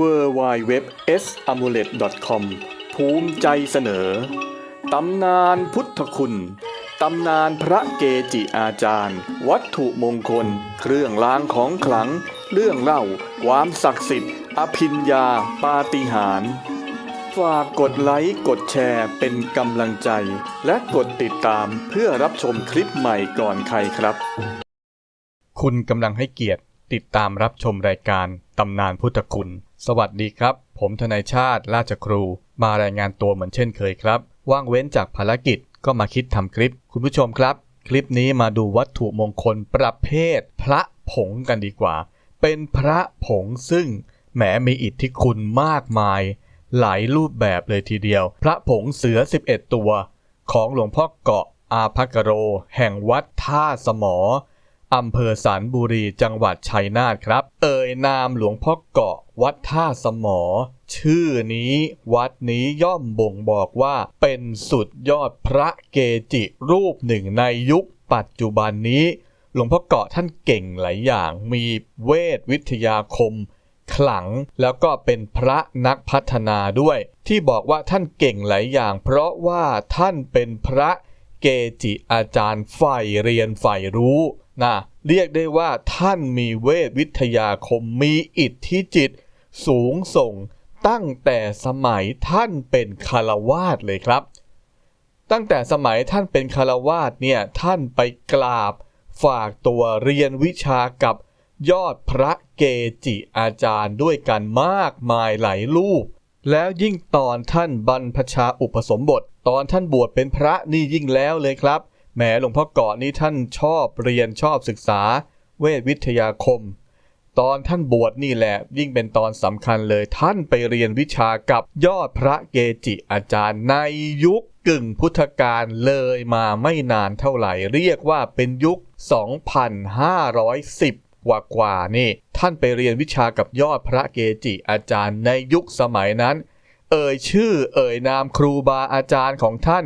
w w w s a m u l e t c o m ภูมิใจเสนอ ตำนานพุทธคุณ ตำนานพระเกจิอาจารย์ วัตถุมงคล เครื่องรางของขลัง เรื่องเล่า ความศักดิ์สิทธิ์ อภิญญาปาฏิหาริย์ฝากกดไลค์กดแชร์เป็นกำลังใจ และกดติดตามเพื่อรับชมคลิปใหม่ก่อนใครครับ คุณกำลังให้เกียรติติดตามรับชมรายการตำนานพุทธคุณ สวัสดีครับ ผมทนายชาติราชครู มารายงานตัวเหมือนเช่นเคยครับ ว่างเว้นจากภารกิจก็มาคิดทำคลิป คุณผู้ชมครับ คลิปนี้มาดูวัตถุมงคลประเภท พระผงกันดีกว่า เป็นพระผงซึ่งแหมมีอิทธิคุณมากมาย หลายรูปแบบเลยทีเดียว พระผงเสือ 11 ตัว ของหลวงพ่อเกาะอาภักโร แห่งวัดท่าสมอ อำเภอสันบุรีจังหวัดชัยนาทครับ เอ่ยนามหลวงพ่อเกาะวัดท่าสมอ ชื่อนี้วัดนี้ย่อมบ่งบอกว่าเป็นสุดยอดพระเกจิรูปหนึ่งในยุคปัจจุบันนี้ หลวงพ่อเกาะท่านเก่งหลายอย่างมีเวทวิทยาคม ขลังแล้วก็เป็นพระนักพัฒนาด้วย ที่บอกว่าท่านเก่งหลายอย่าง เพราะว่าท่านเป็นพระเกจิอาจารย์ฝ่ายเรียนฝ่ายรู้ นะเรียกได้ว่าท่านมีเวทวิทยาคมมีอิทธิจิต สูงส่งตั้งแต่สมัยท่านเป็นคารวาสเลยครับ ตั้งแต่สมัยท่านเป็นคารวาสเนี่ยท่านไปกราบฝากตัวเรียนวิชากับยอดพระเกจิอาจารย์ด้วยกันมากมายหลายรูป แล้วยิ่งตอนท่านบรรพชาอุปสมบท ตอนท่านบวชเป็นพระนี่ยิ่งแล้วเลยครับ แหมหลวงพ่อเกาะนี่ท่านชอบเรียนชอบศึกษา เวทวิทยาคม ตอนท่านบวชนี่แหละ ยิ่งเป็นตอนสำคัญเลยท่านไปเรียนวิชากับยอดพระเกจิอาจารย์ในยุคกึ่งพุทธกาลเลยมาไม่นานเท่าไหร่ เรียกว่าเป็นยุค 2,510 กว่ากว่านี่ ท่านไปเรียนวิชากับยอดพระเกจิอาจารย์ในยุคสมัยนั้น เอ่ยชื่อเอ่ยนามครูบาอาจารย์ของท่าน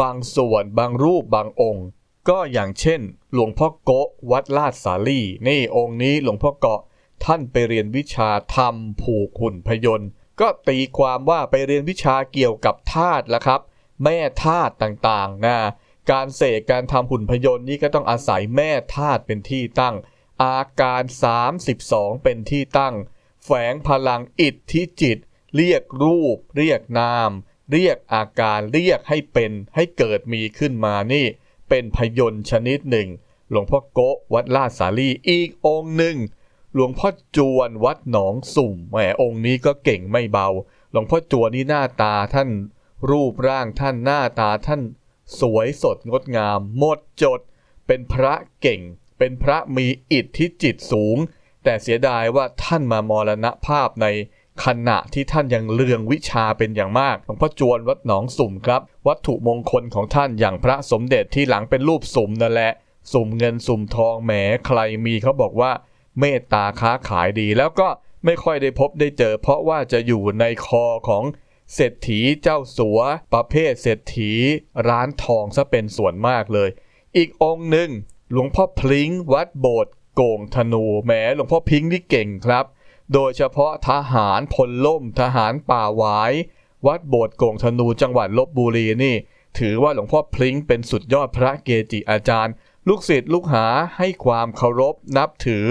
บางส่วนบางรูปบางองค์ ก็อย่างเช่น หลวงพ่อโกะวัดลาดสาลีนี่องค์นี้หลวงพ่อเกาะท่านไปเรียนวิชาทำผูกหุ่นพยนต์ก็ตีความว่าไปเรียนวิชาเกี่ยวกับธาตุละครับ แม่ธาตุต่างๆนะการเสกการทำหุ่นพยนต์นี่ก็ต้องอาศัยแม่ธาตุเป็นที่ตั้ง อาการ 32 เป็นที่ตั้ง แฝงพลังอิทธิจิต เรียกรูป เรียกนาม เรียกอาการเรียกให้เป็นให้เกิดมีขึ้นมานี่ เป็นพยนต์ชนิดหนึ่ง หลวงพ่อโกะวัดลาดสาลีอีกองค์หนึ่ง หลวงพ่อจวนวัดหนองสุ่มแหมองค์นี้ก็เก่งไม่เบา หลวงพ่อจวนนี่หน้าตาท่านรูปร่างท่านหน้าตาท่าน สวยสดงดงามหมดจด เป็นพระเก่ง เป็นพระมีอิทธิจิตสูง แต่เสียดายว่าท่านมามรณภาพใน ขณะที่ท่านยังเลืองวิชาเป็นอย่างมากหลวงพ่อจวนวัดหนองสุ่มครับ วัตถุมงคลของท่านอย่างพระสมเด็จที่หลังเป็นรูปสุ่มนั่นแหละ สุ่มเงินสุ่มทองแหมใครมีเขาบอกว่า เมตตาค้าขายดี แล้วก็ไม่ค่อยได้พบได้เจอ เพราะว่าจะอยู่ในคอของเศรษฐีเจ้าสัว ประเภทเศรษฐีร้านทองซะเป็นส่วนมากเลย อีกองค์หนึ่งหลวงพ่อพลิงวัดโบสถ์โก่งธนูแหมหลวงพ่อพลิงนี่เก่งครับ โดยเฉพาะทหารพลล่มทหารป่าหวาย วัดโบสถ์โก่งธนูจังหวัดลบบุรีนี่ ถือว่าหลวงพ่อพลิงเป็นสุดยอดพระเกจิอาจารย์ ลูกศิษย์ลูกหาให้ความเคารพนับถือ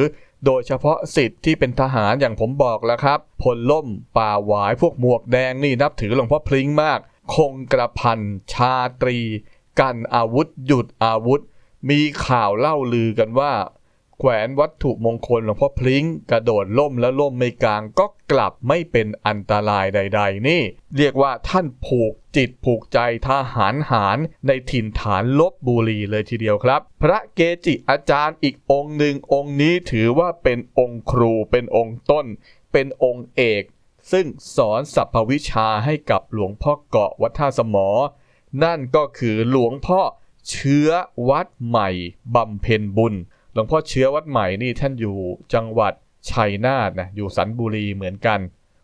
โดยเฉพาะศิษย์ที่เป็นทหารอย่างผมบอกแล้วครับ พลล่ม ป่าหวายพวกหมวกแดงนี่นับถือหลวงพ่อพลิงมาก คงกระพันชาตรี กันอาวุธ หยุดอาวุธ มีข่าวเล่าลือกันว่า แขวนวัตถุมงคลหลวงพ่อพลิงกระโดดล่มแล้วล่มไม่กลางก็กลับไม่เป็นอันตรายใด ๆ นี่ เรียกว่าท่านผูกจิตผูกใจทหารหารในถิ่นฐานลบบุรีเลยทีเดียวครับ พระเกจิอาจารย์อีกองค์หนึ่งองค์นี้ถือว่าเป็นองค์ครูเป็นองค์ต้น เป็นองค์เอก ซึ่งสอนสรรพวิชาให้กับหลวงพ่อเกาะวัดท่าสมอ นั่นก็คือหลวงพ่อเชื้อวัดใหม่บำเพ็ญบุญ ลวงพ่อเชื้อวัดใหม่นี่ท่านอยู่จังหวัดชัยนาทนะอยู่สันบุรีเหมือนกัน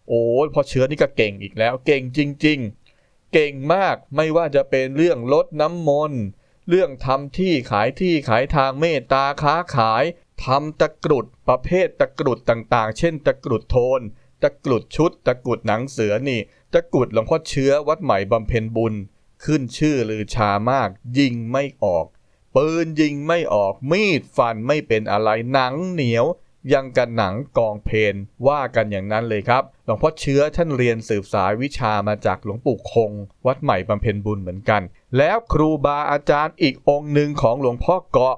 โอ้พ่อเชื้อนี่ก็เก่งอีกแล้ว เก่งจริง ๆ เก่งมากไม่ว่าจะเป็นเรื่องลดน้ำมนต์เรื่องทำที่ขายที่ขายทางเมตตาค้าขายทำตะกรุดประเภทตะกรุดต่างๆ เช่น ตะกรุดโทนตตะกรุดชุด ตะกรุดหนังเสือนี่ ตะกรุดหลวงพ่อเชื้อวัดใหม่บำเพ็ญบุญ ขึ้นชื่อลือชามากยิงไม่ออก ปืนยิงไม่ออกมีดฟันไม่เป็นอะไรหนังเหนียวยังกันหนังกองเพนว่ากันอย่างนั้นเลยครับหลวงพ่อเชื้อท่านเรียนสืบสายวิชามาจากหลวงปู่คง วัดใหม่บำเพ็ญบุญเหมือนกัน แล้วครูบาอาจารย์อีกองค์หนึ่งของหลวงพ่อเกาะ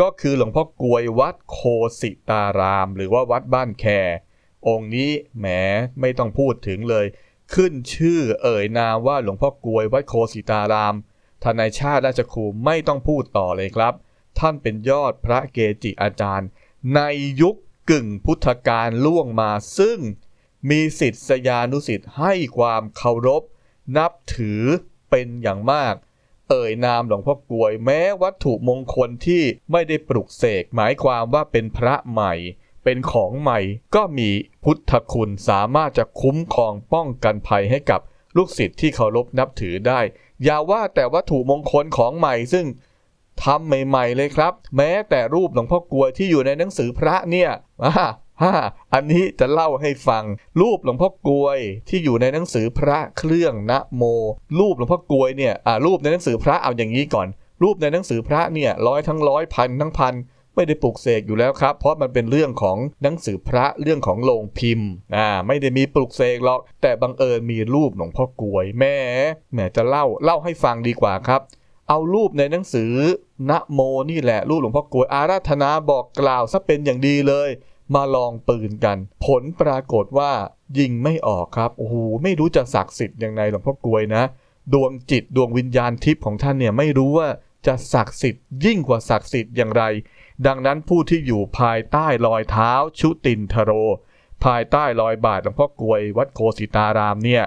ก็คือหลวงพ่อกวยวัดโคสิตาราม หรือว่าวัดบ้านแค องค์นี้แหมไม่ต้องพูดถึงเลย ขึ้นชื่อเอ่ยนามว่าหลวงพ่อกวยวัดโคสิตาราม ทนายชาติราชครูไม่ต้องพูดต่อเลยครับ ท่านเป็นยอดพระเกจิอาจารย์ ในยุคกึ่งพุทธกาลล่วงมาซึ่ง มีสิทธิสยานุสิทธิ์ให้ความเคารพ นับถือเป็นอย่างมาก เอ่ยนามหลวงพ่อกลวยแม้วัตถุมงคลที่ไม่ได้ปลุกเสกหมายความว่าเป็นพระใหม่ เป็นของใหม่ก็มีพุทธคุณสามารถจะคุ้มครองป้องกันภัยให้กับลูกศิษย์ที่เคารพนับถือได้ อย่าว่าแต่วัตถุมงคลของใหม่ซึ่งทำใหม่ ๆ เลยครับ แม้แต่รูปหลวงพ่อกลวยที่อยู่ในหนังสือพระเนี่ยอ่าฮ่าอันนี้จะเล่าให้ฟัง รูปหลวงพ่อกลวยที่อยู่ในหนังสือพระเครื่องนะโม รูปหลวงพ่อกลวยเนี่ยอ่ารูปในหนังสือพระเอาอย่างนี้ก่อน รูปในหนังสือพระเนี่ยร้อยทั้งร้อยพันทั้งพัน ไม่ได้ปลุกเสกอยู่แล้วครับ เพราะมันเป็นเรื่องของหนังสือพระเรื่องของโรงพิมพ์อ่าไม่ได้มีปลุกเสกหรอก แต่บังเอิญมีรูปหลวงพ่อกลวยแม่แหมจะเล่าเล่าให้ฟังดีกว่าครับ เอารูปในหนังสือนะโมนี่แหละรูปหลวงพ่อกลวยอาราธนาบอกกล่าวซะเป็นอย่างดีเลยมาลองปืนกัน ผลปรากฏว่ายิงไม่ออกครับ โอ้โห ไม่รู้จะศักดิ์สิทธิ์ยังไงหลวงพ่อกลวยนะ ดวงจิตดวงวิญญาณทิพย์ของท่านเนี่ยไม่รู้ว่าจะศักดิ์สิทธิ์ยิ่งกว่าศักดิ์สิทธิ์อย่างไร ดังนั้นผู้ที่อยู่ภายใต้รอยเท้าชุตินทโร ภายใต้รอยบาทหลวงพ่อกลวยวัดโคสิตารามเนี่ย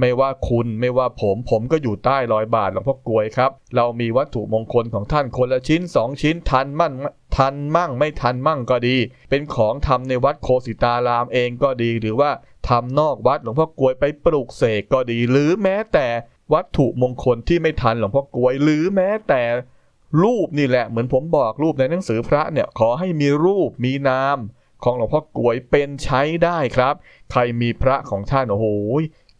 ไม่ว่าคุณไม่ว่าผมผมก็อยู่ใต้รอยบาทหลวงพ่อกลวยครับ เรามีวัตถุมงคลของท่านคนละชิ้นสองชิ้นทันมั่นทันมั่งไม่ทันมั่งก็ดี เป็นของทำในวัดโคสิตารามเองก็ดี หรือว่าทำนอกวัดหลวงพ่อกลวยไปปลูกเสกก็ดี หรือแม้แต่วัตถุมงคลที่ไม่ทันหลวงพ่อกลวย หรือแม้แต่ รูปนี่แหละเหมือนผมบอกรูปในหนังสือพระเนี่ยขอให้มีรูปมีนามของหลวงพ่อกลวยเป็นใช้ได้ครับ ใครมีพระของท่านโอ้โห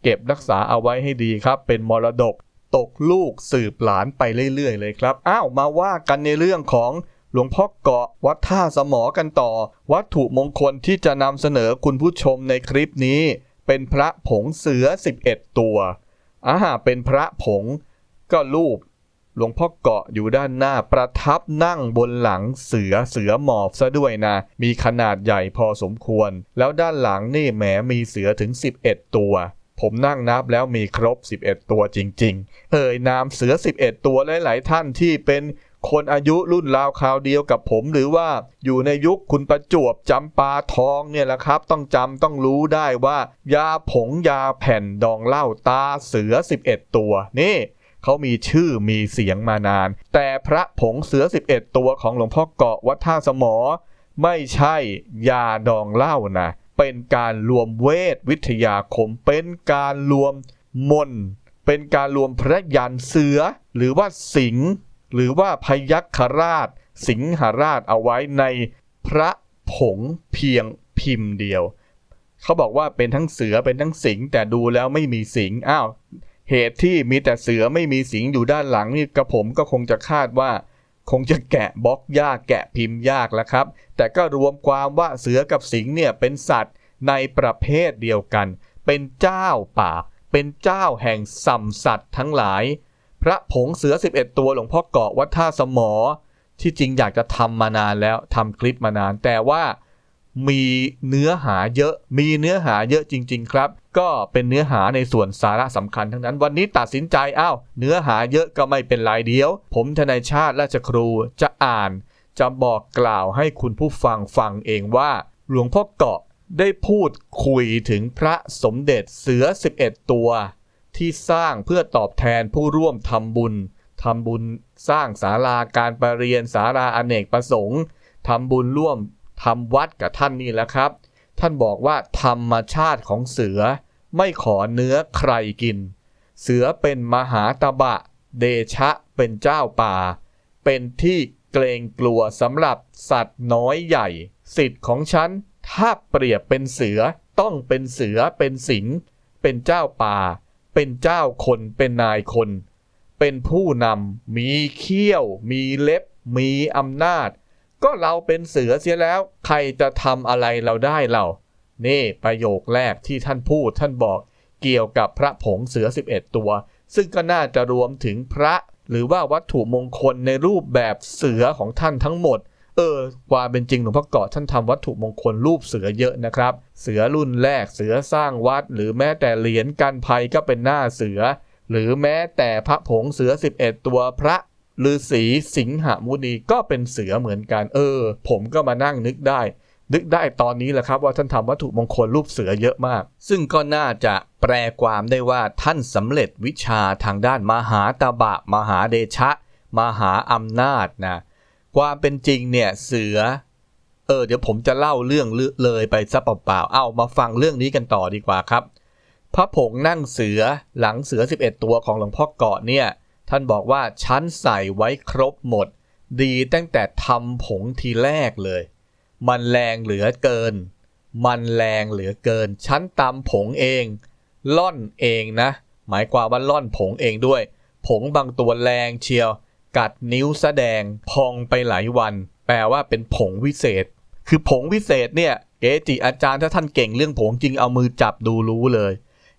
เก็บรักษาเอาไว้ให้ดีครับ เป็นมรดกตกลูกสืบหลานไปเรื่อยๆ เลยครับ อ้าวมาว่ากันในเรื่องของหลวงพ่อเกาะวัดท่าสมอกันต่อ วัตถุมงคลที่จะนำเสนอคุณผู้ชมในคลิปนี้ เป็นพระผงเสือ 11 ตัวอ่าเป็นพระผงก็รูป หลวงพ่อเกาะอยู่ด้านหน้าประทับนั่งบนหลังเสือเสือหมอบซะด้วยนะ มีขนาดใหญ่พอสมควร แล้วด้านหลังนี่แหมมีเสือถึง 11 ตัว ผมนั่งนับแล้วมีครบ 11 ตัวจริง ๆ เอ่ยนามเสือ 11 ตัวหลายๆท่านที่เป็นคนอายุรุ่นราวคราวเดียวกับผมหรือว่าอยู่ในยุคคุณประจวบจำปาทองเนี่ยแหละครับ ต้องจำต้องรู้ได้ว่า ยาผงยาแผ่นดองเหล้าตาเสือ 11 ตัวนี่ เขามีชื่อมีเสียงมานาน แต่พระผงเสือ 11 ตัวของหลวงพ่อเกาะวัดท่าสมอ ไม่ใช่ยาดองเหล้านะเป็นการรวมเวทวิทยาคม เป็นการรวมมนเป็นการรวมพระยันเสือ หรือว่าสิงหรือว่าพยัคฆราช สิงหราชเอาไว้ในพระผงเพียงพิมพ์เดียว เขาบอกว่าเป็นทั้งเสือเป็นทั้งสิงแต่ดูแล้วไม่มีสิงอ้าว เหตุที่มีแต่เสือไม่มีสิงอยู่ด้านหลังนี่กระผมก็คงจะคาดว่า คงจะแกะบล็อกยากแกะพิมพ์ยากแล้วครับ แต่ก็รวมความว่าเสือกับสิงเนี่ยเป็นสัตว์ในประเภทเดียวกัน เป็นเจ้าป่า เป็นเจ้าแห่งสัมสัตว์ทั้งหลาย พระผงเสือ 11 ตัวหลวงพ่อเกาะวัดท่าสมอ ที่จริงอยากจะทำมานานแล้วทำคลิปมานาน แต่ว่า มีเนื้อหาเยอะ มีเนื้อหาเยอะจริง ๆ ครับ ก็เป็นเนื้อหาในส่วนสาระสำคัญทั้งนั้น วันนี้ตัดสินใจอ้าวเนื้อหาเยอะก็ไม่เป็นไรเดียว ผมทนายชาติราชครูจะอ่าน จะบอกกล่าวให้คุณผู้ฟังฟังเองว่า หลวงพ่อเกาะได้พูดคุยถึงพระสมเด็จเสือ 11 ตัว ที่สร้างเพื่อตอบแทนผู้ร่วมทำบุญทำบุญสร้างศาลาการประเรียนศาลาอเนกประสงค์ทำบุญร่วม ทำวัดกับท่านนี่แหละครับ ท่านบอกว่าธรรมชาติของเสือ ไม่ขอเนื้อใครกิน เสือเป็นมหาตบะ เดชะเป็นเจ้าป่า เป็นที่เกรงกลัวสำหรับสัตว์น้อยใหญ่ สิทธิ์ของฉัน ถ้าเปรียบเป็นเสือต้องเป็นเสือเป็นสิงเป็นเจ้าป่า เป็นเจ้าคนเป็นนายคน เป็นผู้นำมีเขี้ยว มีเล็บ มีอำนาจ ก็เราเป็นเสือเสียแล้ว ใครจะทำอะไรเราได้เรา นี่ประโยคแรกที่ท่านพูดท่านบอกเกี่ยวกับพระผงเสือ 11 ตัว ซึ่งก็น่าจะรวมถึงพระหรือว่าวัตถุมงคลในรูปแบบเสือของท่านทั้งหมด เออความเป็นจริงหลวงพ่อเกาะท่านทำวัตถุมงคลรูปเสือเยอะนะครับ เสือรุ่นแรกเสือสร้างวัด หรือแม้แต่เหรียญกันภัยก็เป็นหน้าเสือ หรือแม้แต่พระผงเสือ 11 ตัวพระ ฤาษีสิงหมุนีก็เป็นเสือเหมือนกัน เออ ผมก็มานั่งนึกได้ นึกได้ตอนนี้แหละครับว่าท่านทำวัตถุมงคลรูปเสือเยอะมาก ซึ่งก็น่าจะแปลความได้ว่าท่านสำเร็จวิชาทางด้านมหาตบะ มหาเดชะ มหาอำนาจนะความเป็นจริงเนี่ยเสือ เออ เดี๋ยวผมจะเล่าเรื่องเลยไปซะเปล่าๆเอามาฟังเรื่องนี้กันต่อดีกว่าครับ พระผงนั่งเสือหลังเสือ 11 ตัวของหลวงพ่อเกาะเนี่ย ท่านบอกว่าชั้นใส่ไว้ครบหมด ดีตั้งแต่ทำผงทีแรกเลย มันแรงเหลือเกิน มันแรงเหลือเกินชั้นตำผงเอง ล่อนเองนะ หมายความว่าล่อนผงเองด้วย ผงบางตัวแรงเชียว กัดนิ้วแสดง พองไปหลายวัน แปลว่าเป็นผงวิเศษ คือผงวิเศษเนี่ย เกจิอาจารย์ถ้าท่านเก่งเรื่องผงจริงเอามือจับดูรู้เลย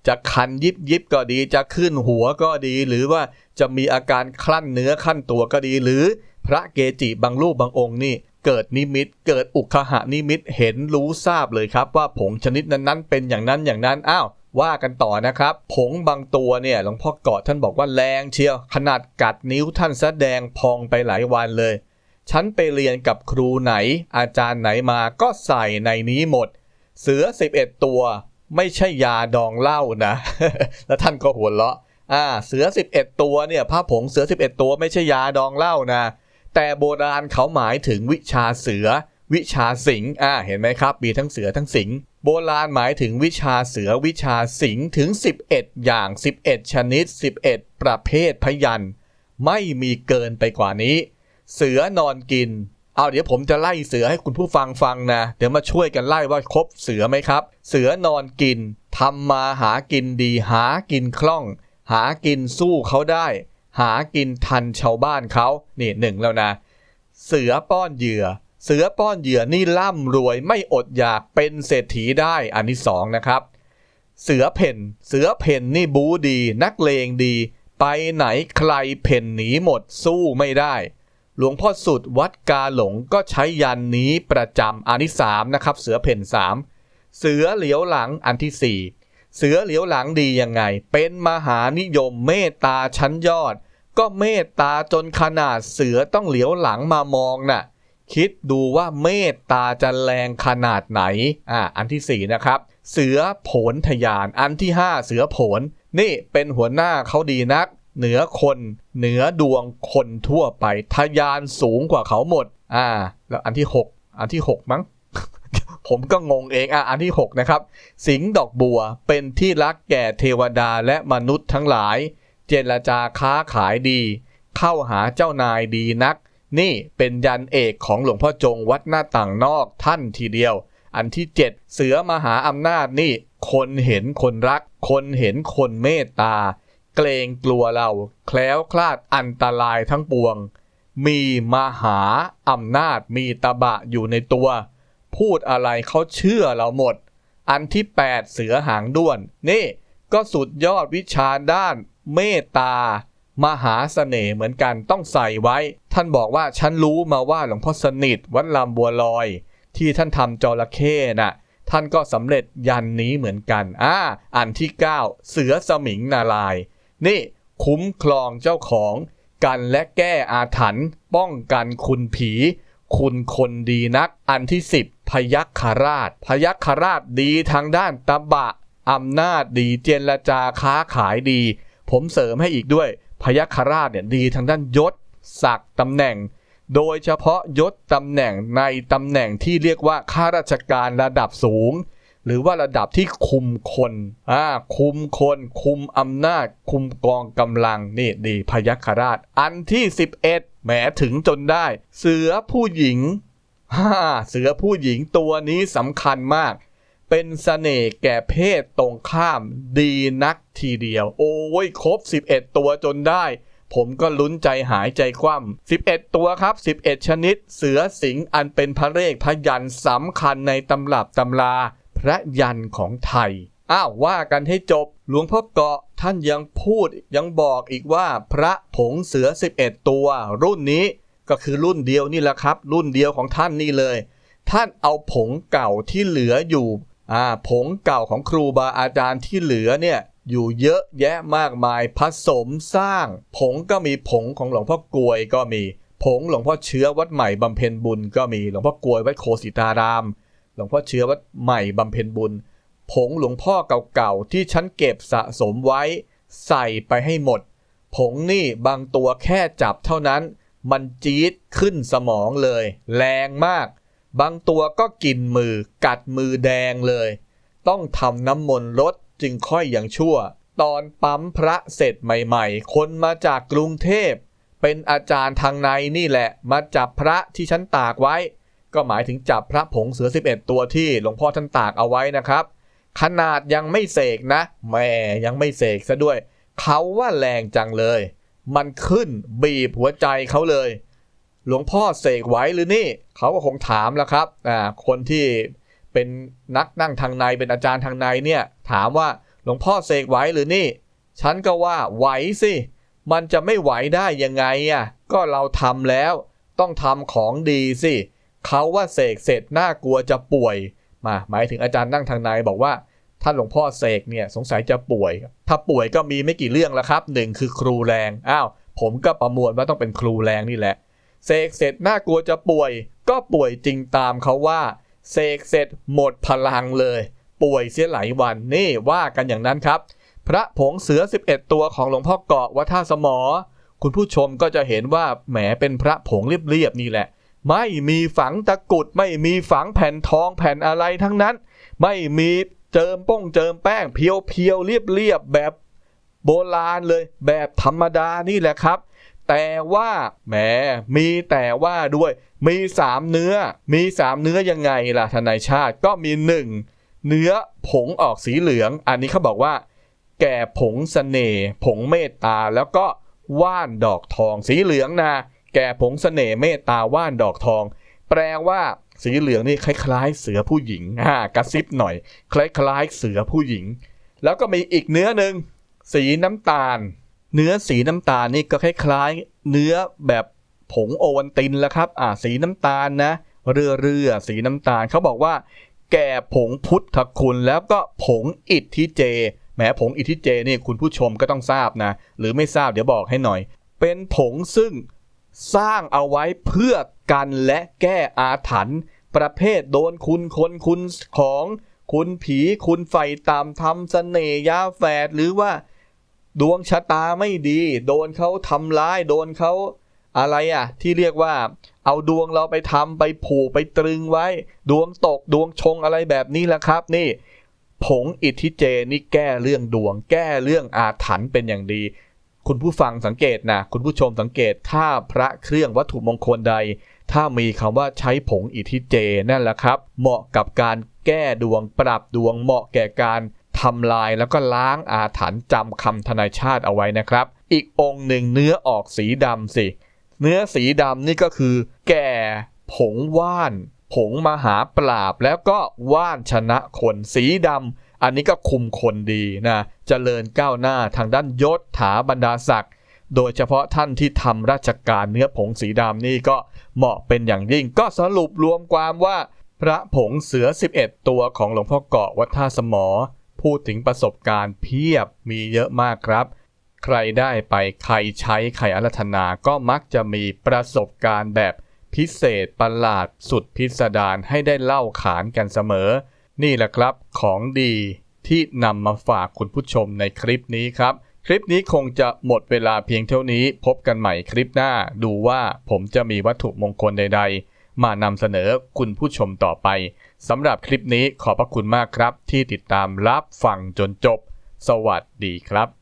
จะคันยิบยิบก็ดี จะขึ้นหัวก็ดี หรือว่าจะมีอาการคลั่นเนื้อขั้นตัวก็ดี หรือพระเกจิบางรูปบางองค์นี่เกิดนิมิต เกิดอุคหะนิมิตเห็นรู้ทราบเลยครับ ว่าผงชนิดนั้นๆ เป็นอย่างนั้นอย่างนั้นอ้าวว่ากันต่อนะครับ ผงบางตัวเนี่ยหลวงพ่อเกาะท่านบอกว่าแรงเชียว ขนาดกัดนิ้วท่านแสดงพองไปหลายวันเลย ฉันไปเรียนกับครูไหน อาจารย์ไหนมาก็ใส่ในนี้หมด เสือ 11 ตัว ไม่ใช่ยาดองเหล้านะ แล้วท่านก็หัวเราะอ่าเสือ 11 ตัวเนี่ยผ้าผงเสือ 11 ตัวไม่ใช่ยาดองเหล้านะ แต่โบราณเขาหมายถึงวิชาเสือ วิชาสิงอ่าเห็นไหมครับ มีทั้งเสือทั้งสิงโบราณหมายถึงวิชาเสือวิชาสิงถึง 11 อย่าง 11 ชนิด 11 ประเภทพยัน ไม่มีเกินไปกว่านี้ เสือนอนกิน เอาเดี๋ยวผมจะไล่เสือให้คุณผู้ฟังฟังนะ เดี๋ยวมาช่วยกันไล่ว่าครบเสือไหมครับ เสือนอนกินทำมาหากินดีหากินคล่อง หากินสู้เขาได้ หากินทันชาวบ้านเขานี่หนึ่งแล้วนะ เสือป้อนเหยื่อ เสือป้อนเหยื่อนี่ร่ำรวยไม่อดอยากเป็นเศรษฐีได้อันที่สองนะครับ เสือเพ่น เสือเพ่นนี่บูดี นักเลงดี ไปไหนใครเพ่นหนีหมดสู้ไม่ได้ หลวงพ่อสุดวัดกาหลงก็ใช้ยันนี้ประจำอันที่สามนะครับ เสือเพ่นสามเสือเหลียวหลังอันที่สี่เสือเหลียวหลังดียังไง เป็นมหานิยมเมตตาชั้นยอด ก็เมตตาจนขนาดเสือต้องเหลียวหลังมามองน่ะคิดดูว่าเมตตาจะแรงขนาดไหนอ่าอันที่สี่นะครับ เสือโผลทยานอันที่ห้าเสือโผลนี่เป็นหัวหน้าเขาดีนัก เหนือคน เหนือดวงคนทั่วไปทยานสูงกว่าเขาหมด อ่า แล้วอันที่หกอันที่หกมั้ง ผมก็งงเอง อะ อันที่หกนะครับ สิงห์ดอกบัวเป็นที่รักแก่เทวดาและมนุษย์ทั้งหลาย เจรจาค้าขายดี เข้าหาเจ้านายดีนัก นี่เป็นยันเอกของหลวงพ่อจงวัดหน้าต่างนอกท่านทีเดียว อันที่ 7 เสือมหาอำนาจนี่ คนเห็นคนรัก คนเห็นคนเมตตา เกรงกลัวเราแคล้วคลาดอันตรายทั้งปวง มีมหาอำนาจมีตะบะอยู่ในตัว พูดอะไรเขาเชื่อเราหมด อันที่ 8 เสือหางด้วน นี่ก็สุดยอดวิชาด้านเมตตามหาเสน่ห์เหมือนกันต้องใส่ไว้ ท่านบอกว่าฉันรู้มาว่าหลวงพ่อสนิทวัดลำบัวลอย ที่ท่านทำจระเข้น่ะ ท่านก็สำเร็จยันนี้เหมือนกันอ่าอันที่ 9 เสือสมิงนาราย นี่คุ้มครองเจ้าของกันและแก้อาถรรพ์ป้องกันคุณผี คุณคนดีนัก อันที่10พยัคฆราช พยัคฆราชดีทางด้านตบะอำนาจดีเจรจาค้าขายดี ผมเสริมให้อีกด้วย พยัคฆราชเนี่ยดีทางด้านยศศักดิ์ตำแหน่ง โดยเฉพาะยศตำแหน่งในตำแหน่งที่เรียกว่าข้าราชการระดับสูง หรือว่าระดับที่คุมคนอ่าคุมคน คุมอำนาจ คุมกองกำลังนี่ดีพยัคฆราช อันที่ 11แหมถึงจนได้ เสือผู้หญิงฮ่าเสือผู้หญิงตัวนี้สำคัญมาก เป็นเสน่ห์แก่เพศตรงข้ามดีนักทีเดียว โอ้ยครบ 11 ตัวจนได้ ผมก็ลุ้นใจหายใจคว่ำ11 ตัวครับ 11 ชนิด เสือสิงห์อันเป็นพระเลขพยันสำคัญในตำรับตำรา พระยันของไทย อ้าวว่ากันให้จบ หลวงพ่อเกาะท่านยังพูดยังบอกอีกว่าพระผงเสือ 11 ตัว รุ่นนี้ก็คือรุ่นเดียวนี่แหละครับ รุ่นเดียวของท่านนี่เลย ท่านเอาผงเก่าที่เหลืออยู่อ่าผงเก่าของครูบาอาจารย์ที่เหลือเนี่ยอยู่เยอะแยะมากมายผสมสร้าง ผงก็มีผงของหลวงพ่อกลวยก็มี ผงหลวงพ่อเชื้อวัดใหม่บำเพ็ญบุญก็มีหลวงพ่อกลวยวัดโคสิตาราม หลวงพ่อเชื้อวัดใหม่บำเพ็ญบุญ ผงหลวงพ่อเก่าๆ ที่ฉันเก็บสะสมไว้ ใส่ไปให้หมด ผงนี่บางตัวแค่จับเท่านั้น มันจี๊ดขึ้นสมองเลย แรงมาก บางตัวก็กินมือกัดมือแดงเลย ต้องทำน้ำมนต์ลดจึงค่อยอย่างชั่ว ตอนปั๊มพระเสร็จใหม่ๆ คนมาจากกรุงเทพเป็นอาจารย์ทางในนี่แหละ มาจับพระที่ฉันตากไว้ ก็หมายถึงจับพระผงเสือ 11 ตัวที่หลวงพ่อท่านตากเอาไว้นะครับ ขนาดยังไม่เสกนะแหม่ยังไม่เสกซะด้วย เขาว่าแรงจังเลย มันขึ้นบีบหัวใจเขาเลย หลวงพ่อเสกไหวหรือนี่ เขาก็คงถามแล้วครับอ่าคนที่เป็นนักนั่งทางในเป็นอาจารย์ทางในเนี่ยถามว่าหลวงพ่อเสกไหวหรือนี่ ฉันก็ว่าไหวสิ มันจะไม่ไหวได้ยังไงอะก็เราทำแล้ว ต้องทำของดีสิ เขาว่าเสกเสร็จน่ากลัวจะป่วยมาหมายถึงอาจารย์นั่งทางในบอกว่าท่านหลวงพ่อเสกเนี่ยสงสัยจะป่วย ถ้าป่วยก็มีไม่กี่เรื่องแล้วครับหนึ่งคือครูแรงอ้าวผมก็ประมวลว่าต้องเป็นครูแรงนี่แหละเสกเสร็จน่ากลัวจะป่วย ก็ป่วยจริงตามเขาว่าเสกเสร็จหมดพลังเลย ป่วยเสียหลายวันนี่ว่ากันอย่างนั้นครับ พระผงเสือ 11 ตัวของหลวงพ่อเกาะวัดท่าสมอ คุณผู้ชมก็จะเห็นว่าแหมเป็นพระผงเรียบๆนี่แหละ ไม่มีฝังตะกุด ไม่มีฝังแผ่นทองแผ่นอะไรทั้งนั้น ไม่มีเจิมป้งเจิมแป้งเพียวเพียวเรียบเรียบแบบโบราณเลยแบบธรรมดานี่แหละครับ แต่ว่าแหมมีแต่ว่าด้วย มีสามเนื้อ มีสามเนื้อยังไงล่ะทนายชาติก็มีหนึ่งเนื้อผงออกสีเหลือง อันนี้เขาบอกว่า แก่ผงเสน่ห์ผงเมตตาแล้วก็ว่านดอกทองสีเหลืองนะ แก่ผงเสน่ห์เมตตาว่านดอกทอง แปลว่าสีเหลืองนี่คล้ายๆ เสือผู้หญิงอ่ากระซิบหน่อย คล้ายๆ เสือผู้หญิง แล้วก็มีอีกเนื้อหนึ่งสีน้ำตาล เนื้อสีน้ำตาลนี่ก็คล้ายๆ เนื้อแบบผงโอวันตินแล้วครับ อ่า สีน้ำตาลนะ เรือเรือสีน้ำตาลเขาบอกว่า แก่ผงพุทธคุณแล้วก็ผงอิทธิเจแหมผงอิทธิเจนี่คุณผู้ชมก็ต้องทราบนะ หรือไม่ทราบเดี๋ยวบอกให้หน่อย เป็นผงซึ่ง สร้างเอาไว้เพื่อกันและแก้อาถรรพ์ประเภทโดนคุณคนคุณของคุณผีคุณไฟตามทำเสน่ยาแฝดหรือว่า ดวงชะตาไม่ดี โดนเขาทำร้าย โดนเขาอะไรอะ ที่เรียกว่า เอาดวงเราไปทำไปผูกไปตรึงไว้ ดวงตกดวงชงอะไรแบบนี้แหละครับ นี่ ผงอิทธิเจนี่แก้เรื่องดวง แก้เรื่องอาถรรพ์เป็นอย่างดี คุณผู้ฟังสังเกตนะคุณผู้ชมสังเกตถ้าพระเครื่องวัตถุมงคลใด ถ้ามีคำว่าใช้ผงอิทิเจนั่นแหละครับ เหมาะกับการแก้ดวงปรับดวงเหมาะแก่การทำลายแล้วก็ล้างอาถรรพ์จำคำทนายชาติเอาไว้นะครับ อีกองค์หนึ่งเนื้อออกสีดำสิ เนื้อสีดำนี่ก็คือ แก่ผงว่าน ผงมหาปราบแล้วก็ว่านชนะคนสีดำ อันนี้ก็คุมคนดีนะเจริญก้าวหน้าทางด้านยศถาบรรดาศักดิ์โดยเฉพาะท่านที่ทำราชการเนื้อผงสีดำนี่ก็เหมาะเป็นอย่างยิ่ง ก็สรุปรวมความว่า พระผงเสือ 11 ตัวของหลวงพ่อเกาะวัดท่าสมอ พูดถึงประสบการณ์เพียบมีเยอะมากครับ ใครได้ไปใครใช้ใครอารัธนาก็มักจะมีประสบการณ์แบบพิเศษประหลาดสุดพิสดารให้ได้เล่าขานกันเสมอ นี่แหละครับของดีที่นำมาฝากคุณผู้ชมในคลิปนี้ครับ คลิปนี้คงจะหมดเวลาเพียงเท่านี้ พบกันใหม่คลิปหน้า ดูว่าผมจะมีวัตถุมงคลใด ๆ มานำเสนอคุณผู้ชมต่อไปสำหรับคลิปนี้ขอบพระคุณมากครับ ที่ติดตามรับฟังจนจบ สวัสดีครับ